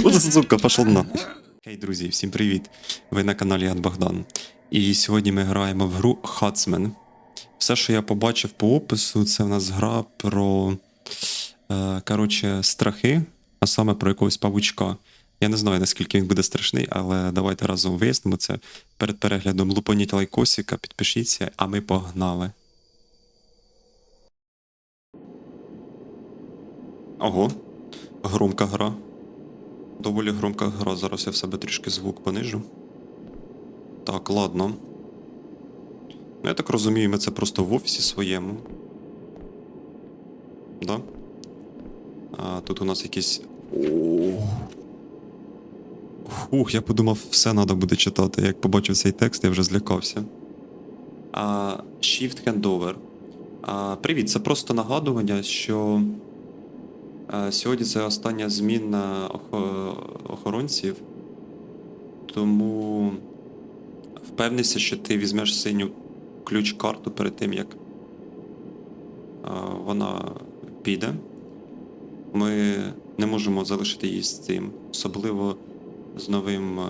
От сука, пошла. Хей, друзі, всім привіт! Ви на каналі Ян Богдан. І сьогодні ми граємо в гру Хацмен. Все, що я побачив по опису, це в нас гра про е, коротше, страхи, а саме про якогось павучка. Я не знаю, наскільки він буде страшний, але давайте разом вияснимо це перед переглядом. Лупоніть лайкосика, підпишіться, а ми погнали. Ого, громка гра. Доволі громка гра. Зараз я в себе трішки звук понижу. Так, ладно. Ну, я так розумію, ми це просто в офісі своєму. Да? А тут у нас якісь. Ух, я подумав, все треба буде читати. Як побачив цей текст, я вже злякався. А, Shift Handover. А, привіт, це просто нагадування, що сьогодні це остання зміна охоронців. Тому впевнися, що ти візьмеш синю ключ-карту перед тим, як вона піде. Ми не можемо залишити її з цим, особливо з новим е,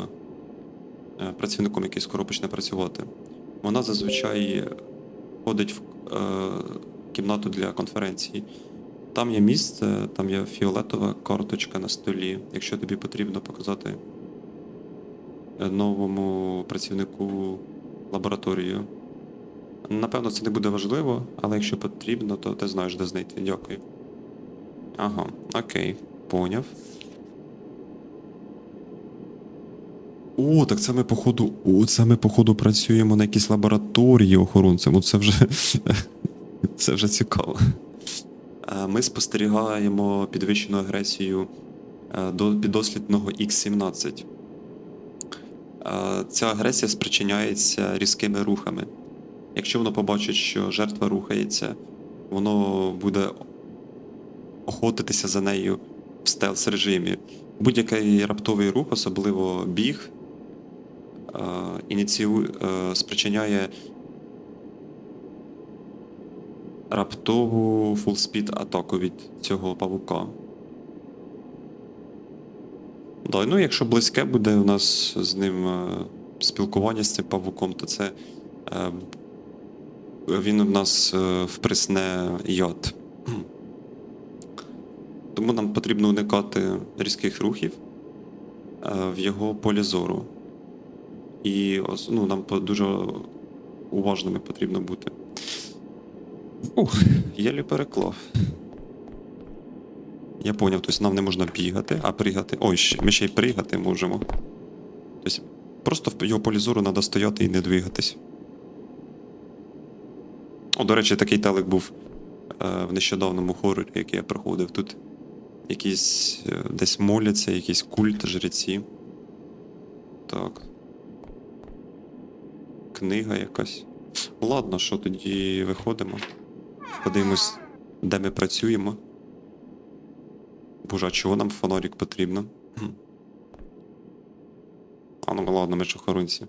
працівником, який скоро почне працювати. Вона зазвичай ходить в е, кімнату для конференцій. Там є місце, там є фіолетова карточка на столі. Якщо тобі потрібно показати новому працівнику лабораторію. Напевно, це не буде важливо, але якщо потрібно, то ти знаєш, де знайти. Дякую. Ага, окей, поняв. О, так це ми походу. О, це ми, походу, працюємо на якійсь лабораторії охоронцем. Оце вже. Це вже цікаво. Е, Ми спостерігаємо підвищену агресію е, до піддослідного X17. Е, Ця агресія спричиняється різкими рухами. Якщо воно побачить, що жертва рухається, воно буде охотитися за нею в стелс режимі. Будь-який раптовий рух, особливо біг, ініціює, спричиняє раптову фулспід атаку від цього павука. Да, ну, якщо близьке буде у нас з ним е, спілкування з цим павуком, то це е, він в нас е, вприсне яд. Тому нам потрібно уникати різких рухів в його полі зору. І ну, нам дуже уважними потрібно бути. Ух, єлі переклав. Я поняв, тобто нам не можна бігати, а пригати. Ой, ще- ми ще й пригати можемо. Тобто просто в його полі зору треба стояти і не двигатись. О, до речі, такий телек був е, в нещодавному хорорі, який я проходив. Тут якісь е, десь моляться, якийсь культ, жреці. Так. Книга якась. Ладно, що тоді виходимо. Подивимось, де ми працюємо. Боже, а чого нам фонарик потрібно? А ну ладно, ми ж охоронці.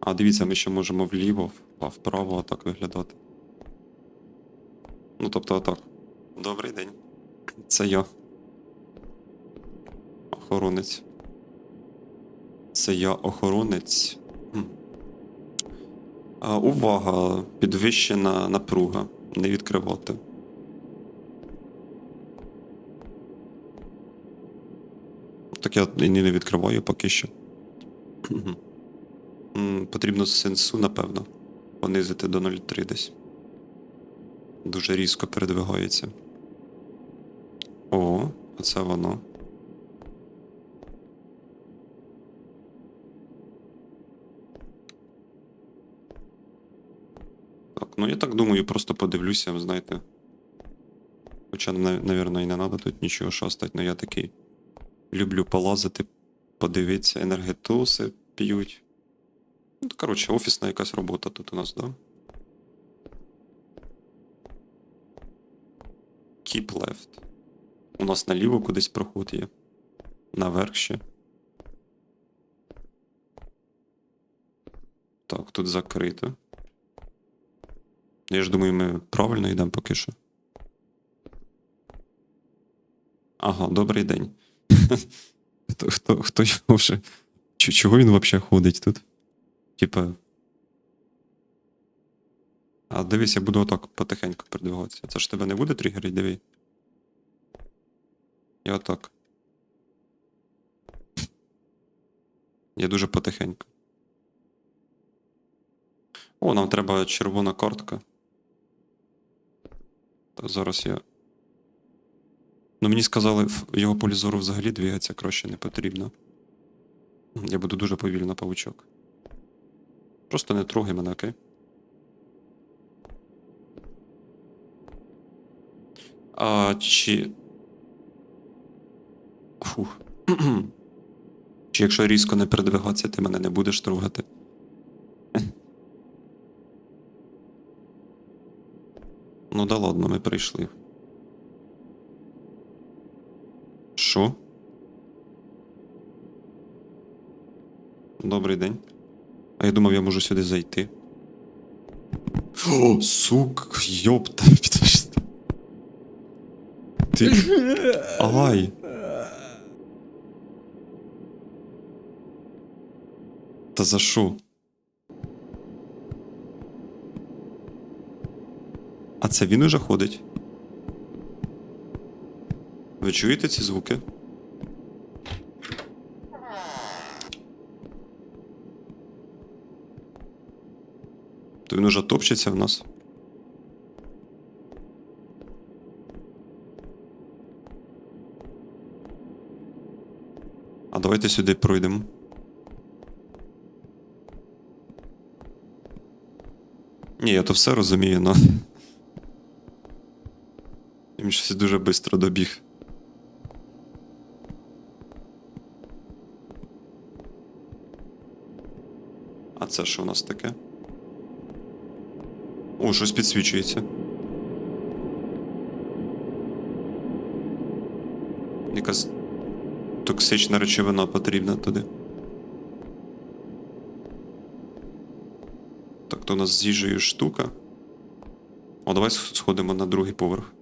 А дивіться, ми ще можемо вліво, а вправо отак виглядати. Ну, тобто отак. Добрий день. Це я. Охоронець. Це я охоронець. Увага! Підвищена напруга. Не відкривати. Так я і не відкриваю поки що. Потрібно сенсу, напевно, понизити до 0,3 десь. Дуже різко передвигається. О, оце воно. Так, ну я так думаю, просто подивлюся, знаєте. Хоча, нав- навірно, і не треба тут нічого шастати, але я такий люблю полазити, подивитися, енергетоси п'ють. Ну, коротше, офісна якась робота тут у нас, да? Keep left. У нас наліво кудись проход є. Наверх ще. Так, тут закрито. Я ж думаю, ми правильно йдемо поки що. Ага, добрий день. Хто, хто, хто його вже. Чого він взагалі ходить тут? Типа. А дивись, я буду отак потихеньку передвигатися. Це ж тебе не буде тригерить, диви. Я отак. Я дуже потихеньку. О, нам треба червона картка. Зараз я. Ну, мені сказали, його полі зору взагалі двигатися краще не потрібно. Я буду дуже повільно, павучок. Просто не трогай мене, окей? А чи. Фух. чи якщо різко не передвигатися, ти мене не будеш трогати? Ну да ладно, ми прийшли. Що? Добрий день. А я думав, я можу сюди зайти. О, сук, йопта, підожди. Ти. Ай. Та за що? Це він уже ходить? Ви чуєте ці звуки? То він уже топчеться в нас. А давайте сюди пройдемо. Ні, я то все розумію, но. Він щось дуже швидко добіг. А це що у нас таке? О, щось підсвічується. Якась токсична речовина потрібна туди. Так, то у нас з їжею штука. О, давай сходимо на другий поверх.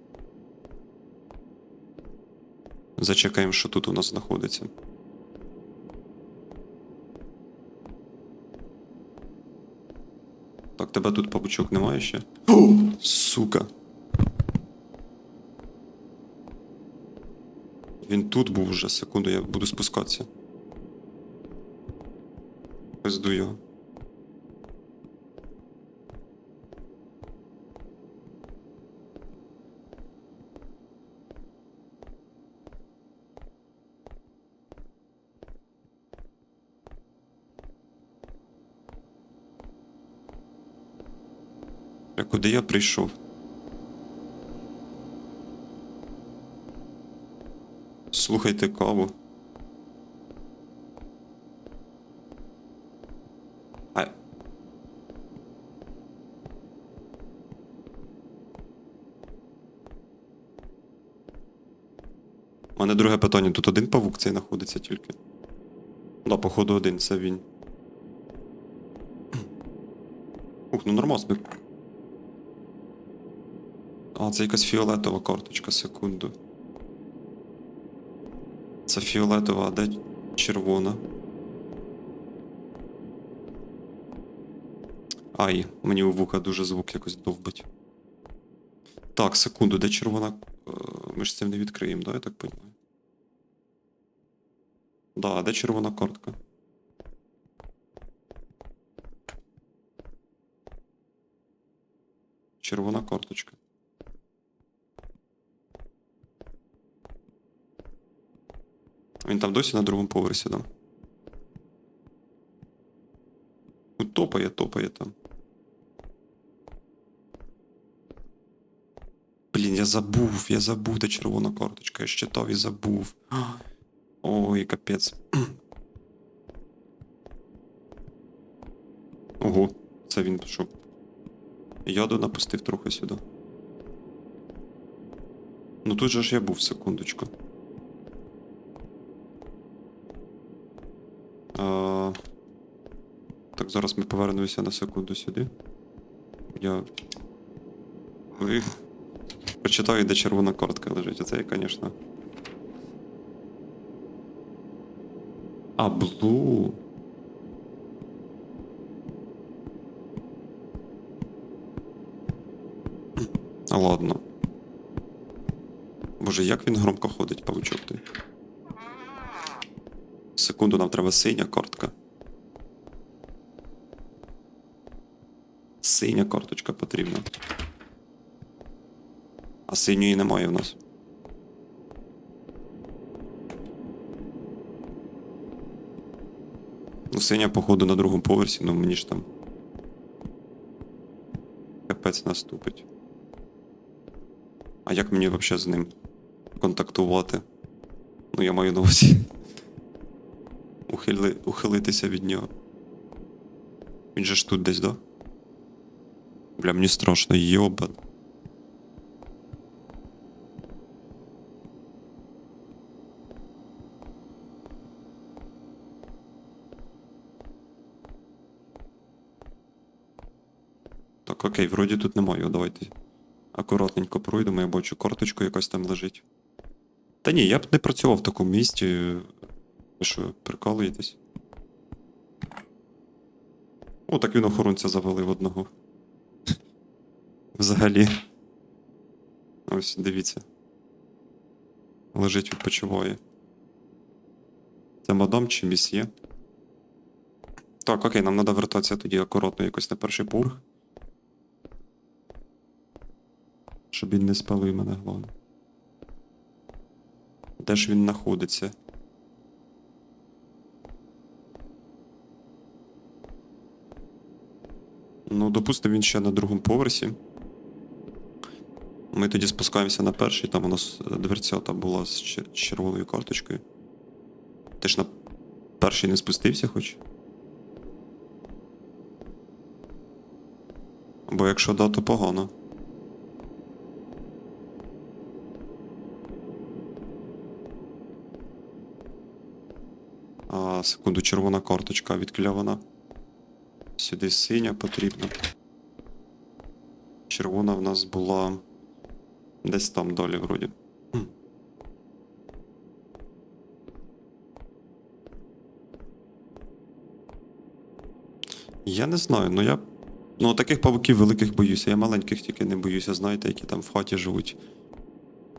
Зачекаємо, що тут у нас знаходиться. Так, тебе тут павучок немає ще? О, сука. Він тут був вже, секунду, я буду спускатися. Пизду його. Куди я прийшов? Слухайте каву. А... У мене друге питання. Тут один павук цей знаходиться тільки. Да, походу один, це він. Ух, ну нормально. А, це якась фіолетова карточка, секунду. Це фіолетова, а де червона? Ай, мені у вуха дуже звук якось довбить. Так, секунду, де червона. Е, Ми ж цим не відкриємо, да, я так розумію? Да, де червона картка? Червона карточка. Він там досі на другому поверсі, да? Ну, топає, топає там. Блін, я забув, я забув, де червона карточка, я ж і забув. Ой, капець. Ого, це він пішов. Яду напустив трохи сюди. Ну тут же ж я був, секундочку. Так, зараз ми повернемося на секунду сюди. Я. Прочитаю, де червона картка лежить. Оце, звісно. А, блу. Ладно. Боже, як він громко ходить, паучок ти. Секунду, нам треба синя картка. Синя карточка потрібна. А синьої немає в нас. Ну, синя, походу, на другому поверсі, ну мені ж там. Капець наступить. А як мені взагалі з ним контактувати? Ну, я маю на увазі. Ухили... Ухилитися від нього. Він же ж тут десь, да? Бля, мені страшно, йобан. Так, окей, вроді тут немає. Давайте акуратненько пройдемо, я бачу, карточка якась там лежить. Та ні, я б не працював в такому місці. Ви що, прикалуєтесь? О, так він охоронця завалив одного. Взагалі. Ось, дивіться. Лежить, відпочиває. Це мадам чи місьє? Так, окей, нам треба вертатися тоді акуратно якось на перший поверх. Щоб він не спалив мене, головне. Де ж він знаходиться? Ну, допустимо, він ще на другому поверсі. Ми тоді спускаємося на перший, там у нас е, дверцята була з чер- червоною карточкою. Ти ж на перший не спустився хоч? Бо якщо да, то погано. А, секунду, червона карточка відкльована. Сюди синя потрібна. Червона в нас була десь там далі вроді. Хм. Я не знаю, ну я. Ну, таких павуків великих боюся. Я маленьких тільки не боюся, знаєте, які там в хаті живуть.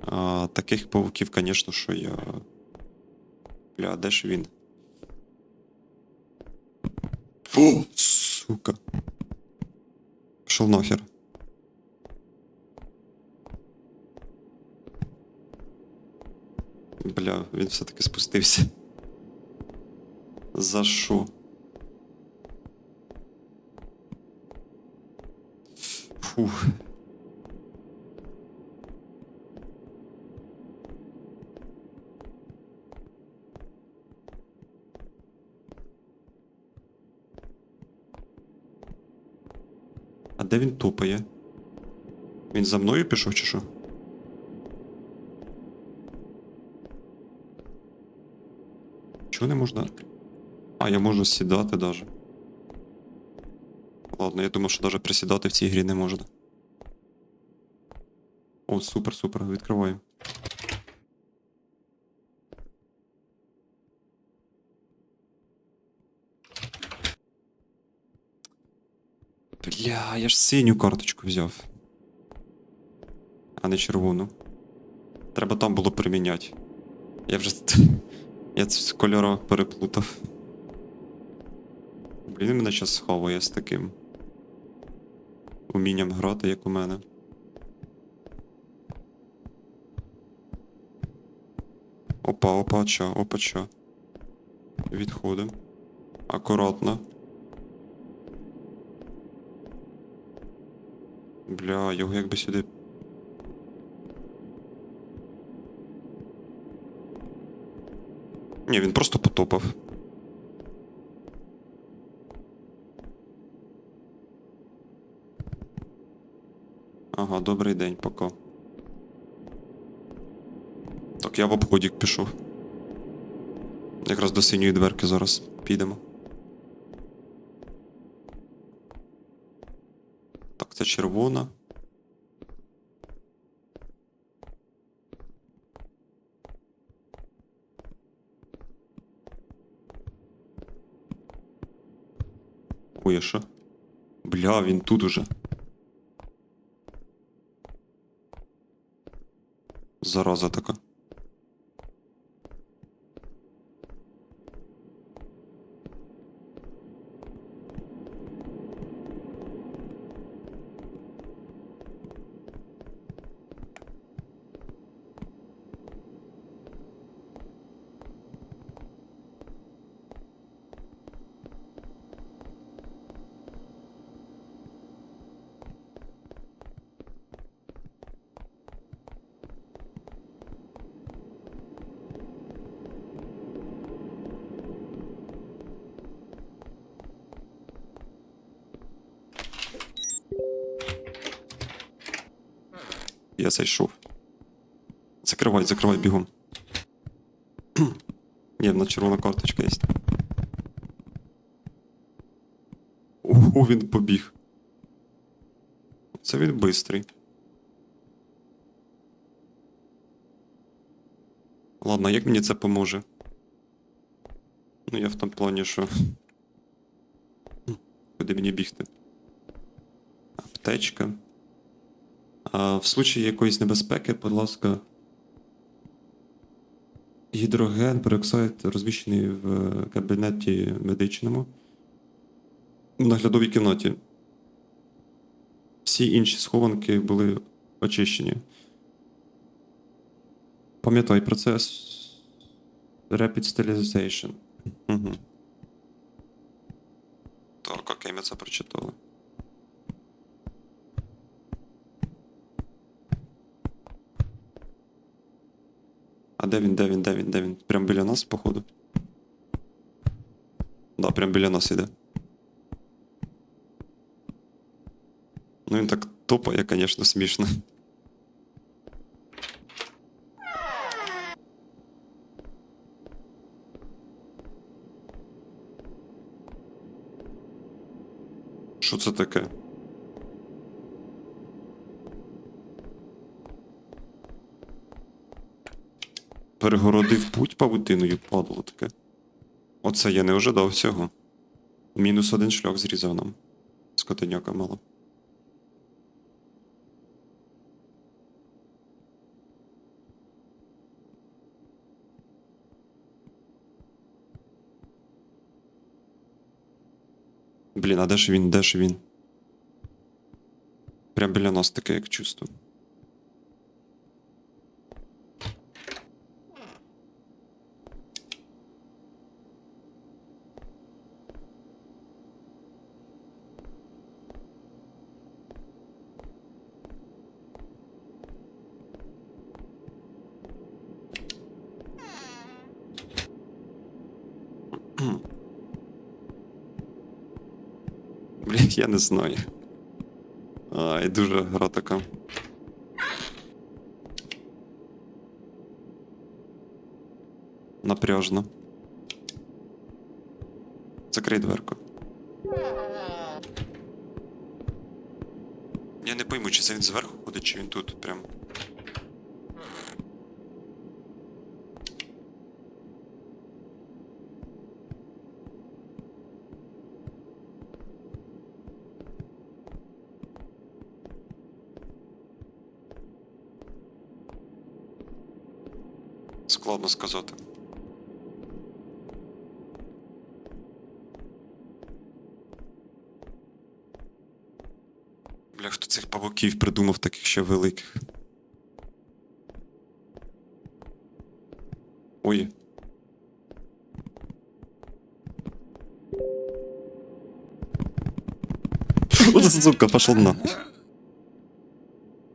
А, таких павуків, звісно, що я. Бля, де ж він? О, сука. Пішов нахер. Бля, він все-таки спустився. За що? Фух. А де він тупає? Він за мною пішов чи що? Чого не можна? А, я можу сідати даже. Ладно, я думав, що даже присідати в цій грі не можна. О, супер, супер, відкриваємо. Бля, я ж синю карточку взяв. А не червону. Треба там було приміняти. Я вже. Я з кольора переплутав. Блін, мене зараз сховує з таким. Умінням грати, як у мене. Опа, опа, ча, опа, ча. Відходимо. Акуратно. Бля, його якби сюди. Ні, він просто потопав. Ага, добрий день, пока. Так, я в обходік пішов. Якраз до синьої дверки зараз підемо. Так, це червона. А що? Бля, він тут уже. Зараза така. Я зайшов. Закривай, закривай бігом. В нас червона карточка є. Ого, він побіг. Це він бистрий. Ладно, як мені це поможе? Ну, я в тому плані, що. Куди мені бігти? Аптечка. А в случаї якоїсь небезпеки, будь ласка. Гідроген, пероксид розміщений в кабінеті медичному. В наглядовій кімнаті. Всі інші схованки були очищені. Пам'ятай процес Rapid Sterilization. Угу. Так, окей, ми це прочитали. А де він, де він, де він, де він? Прям біля нас, походу. Да, прям біля нас іде. Ну він так топає, звісно, смішно. Що це таке? Перегородив путь павутиною, падло таке. Оце я не ожидав цього. Мінус один шлях зрізав нам. Скотиняка мало. Блін, а де ж він, де ж він? Прям біля нас таке, як чувство. Блін, я не знаю. Ай, дуже гра така. Напряжно. Закрий дверку. Я не пойму, чи це він зверху ходить, чи він тут прям. Складно сказати. Бля, хто цих павуків придумав таких ще великих? Ой. Вот сука, пошел на.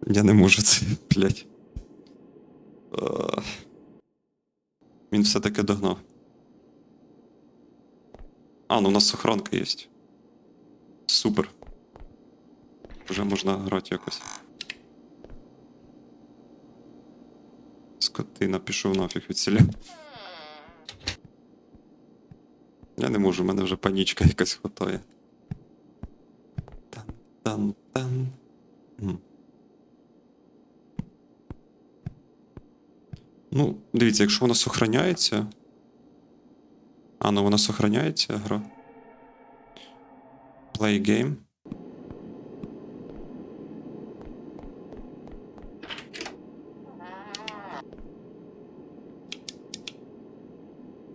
Я не можу це, блядь. Е, Він все-таки догнав. А, ну у нас охранка є. Супер. Вже можна грати якось. Скотина пішов нафіг від селя. Я не можу, в мене вже панічка якась хватає. Ну, дивіться, якщо вона сохраняється. А, ну вона сохраняється гра. Play game.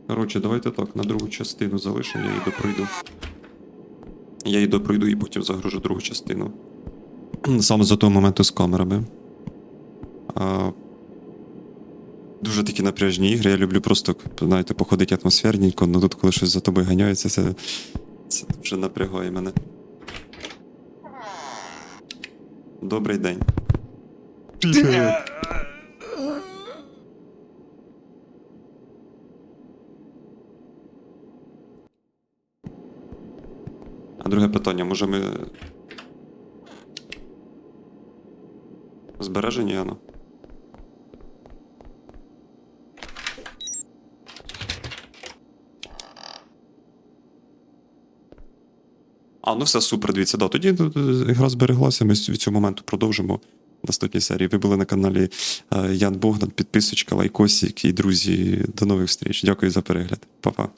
Коротше, давайте так, на другу частину залишимо, я її допройду. Я її допройду і потім загружу другу частину. Саме за того моменту з камерами. А, дуже такі напряжні ігри. Я люблю просто, знаєте, походити атмосферненько, але тут, коли щось за тобою ганяється, це, це вже напрягає мене. Добрий день. А друге питання, може ми. Збережені, Яно? А, ну все супер, дивіться, да. Тоді е, гра збереглася, ми від цього моменту продовжимо в наступній серії. Ви були на каналі е, Ян Богдан, підписочка, лайкосик і друзі. До нових зустріч. Дякую за перегляд. Па-па.